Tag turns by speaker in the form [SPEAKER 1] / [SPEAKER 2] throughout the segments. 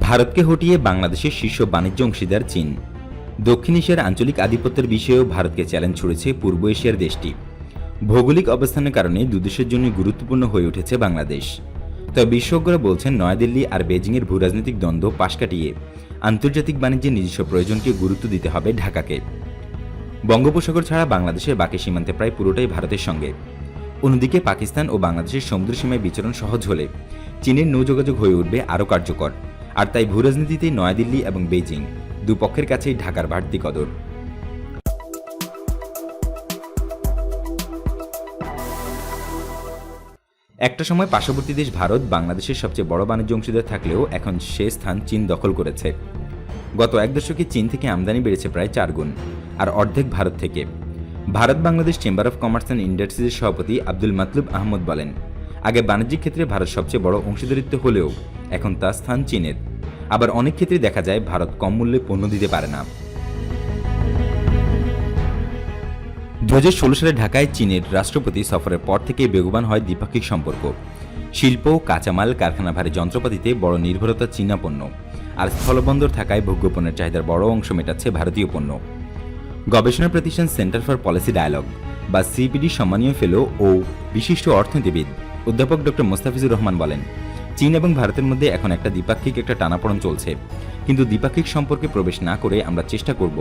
[SPEAKER 1] ভারতকে হটিয়ে বাংলাদেশের শীর্ষ বাণিজ্য অংশীদার চীন। দক্ষিণ এশিয়ার আঞ্চলিক আধিপত্যের বিষয়েও ভারতকে চ্যালেঞ্জ ছুড়েছে পূর্ব এশিয়ার দেশটি। ভৌগোলিক অবস্থানের কারণে দুদেশের জন্য গুরুত্বপূর্ণ হয়ে উঠেছে বাংলাদেশ। তবে বিশেষজ্ঞরা বলছেন, নয়াদিল্লি আর বেজিংয়ের ভূরাজনৈতিক দ্বন্দ্ব পাশ কাটিয়ে আন্তর্জাতিক বাণিজ্যের নিজস্ব প্রয়োজনকে গুরুত্ব দিতে হবে ঢাকাকে। বঙ্গোপসাগর ছাড়া বাংলাদেশের বাকি সীমান্তে প্রায় পুরোটাই ভারতের সঙ্গে। অন্যদিকে পাকিস্তান ও বাংলাদেশের সমুদ্র সীমায় বিচরণ সহজ হলে চীনের নৌযোগাযোগ হয়ে উঠবে আরও কার্যকর। আর তাই ভূরাজনীতিতে নয়াদিল্লি এবং বেইজিং দুপক্ষের কাছেই ঢাকার বাড়তি কদর। একটা সময় পার্শ্ববর্তী দেশ ভারত বাংলাদেশের সবচেয়ে বড় বাণিজ্য অংশীদার থাকলেও এখন সে স্থান চীন দখল করেছে। গত এক দশকে চীন থেকে আমদানি বেড়েছে প্রায় চার গুণ, আর অর্ধেক ভারত থেকে। Bharat Bangladesh chamber of commerce and ইন্ডাস্ট্রিজের সভাপতি আব্দুল মাতলুব আহমদ বলেন আগে বাণিজ্যিক ক্ষেত্রে ভারত সবচেয়ে বড় অংশীদারিত্ব হলেও এখন তার স্থান চীনের। আবার অনেক ক্ষেত্রে দেখা যায় ভারত কম মূল্যে পণ্য দিতে পারে না। দু সালে ঢাকায় চীনের রাষ্ট্রপতি সফরের পর থেকে বেগবান হয় দ্বিপাক্ষিক সম্পর্ক। শিল্প, কাঁচামাল, কারখানা ভারী যন্ত্রপাতিতে বড় নির্ভরতা চীনা পণ্য। আর স্থলবন্দর থাকায় ভোগ্যপণ্যের চাহিদার বড় অংশ মেটাচ্ছে ভারতীয় পণ্য। গবেষণা প্রতিষ্ঠান সেন্টার ফর পলিসি ডায়ালগ বা সিপিডি সম্মানীয় ফেলো ও বিশিষ্ট অর্থনীতিবিদ অধ্যাপক ডক্টর মোস্তাফিজুর রহমান বলেন, চীন এবং ভারতের মধ্যে এখন একটা দ্বিপাক্ষিক একটা টানাপড়ন চলছে। কিন্তু দ্বিপাক্ষিক সম্পর্কে প্রবেশ না করে আমরা চেষ্টা করব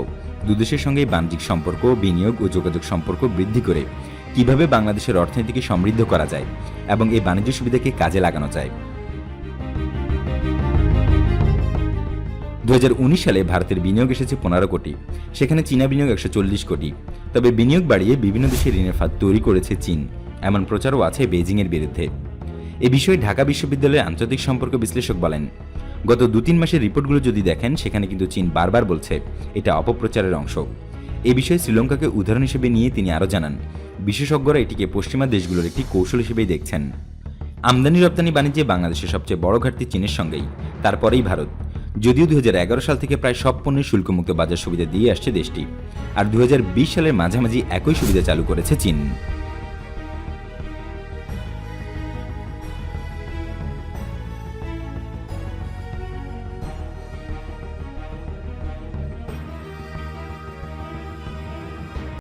[SPEAKER 1] দুদেশের সঙ্গে বাণিজ্যিক সম্পর্ক, বিনিয়োগ ও যোগাযোগ সম্পর্ক বৃদ্ধি করে কীভাবে বাংলাদেশের অর্থনীতিকে সমৃদ্ধ করা যায় এবং এই বাণিজ্য সুবিধাকে কাজে লাগানো যায়। দু হাজার উনিশ সালে ভারতের বিনিয়োগ এসেছে পনেরো কোটি, সেখানে চীনা বিনিয়োগ একশো চল্লিশ কোটি। তবে বিনিয়োগ বাড়িয়ে বিভিন্ন দেশে ঋণের ফাঁদ তৈরি করেছে চীন। এমন প্রচারও আছে বেজিংয়ের বিরুদ্ধে। এ বিষয়ে ঢাকা বিশ্ববিদ্যালয়ের আন্তর্জাতিক সম্পর্ক বিশ্লেষক বলেন, গত দু তিন মাসের রিপোর্টগুলো যদি দেখেন, সেখানে কিন্তু চীন বারবার বলছে এটা অপপ্রচারের অংশ। এ বিষয়ে শ্রীলঙ্কাকে উদাহরণ হিসেবে নিয়ে তিনি আরও জানান, বিশেষজ্ঞরা এটিকে পশ্চিমা দেশগুলোর একটি কৌশল হিসেবেই দেখছেন। আমদানি রপ্তানি বাণিজ্যে বাংলাদেশের সবচেয়ে বড় ঘাটতি চীনের সঙ্গেই, তারপরেই ভারত। যদিও দুই হাজার এগারো সাল থেকে প্রায় সব পণ্যের শুল্কমুক্ত বাজার সুবিধা দিয়ে আসছে দেশটি, আর দুই হাজার বিশ সালের মাঝামাঝি একই সুবিধা চালু করেছে চীন।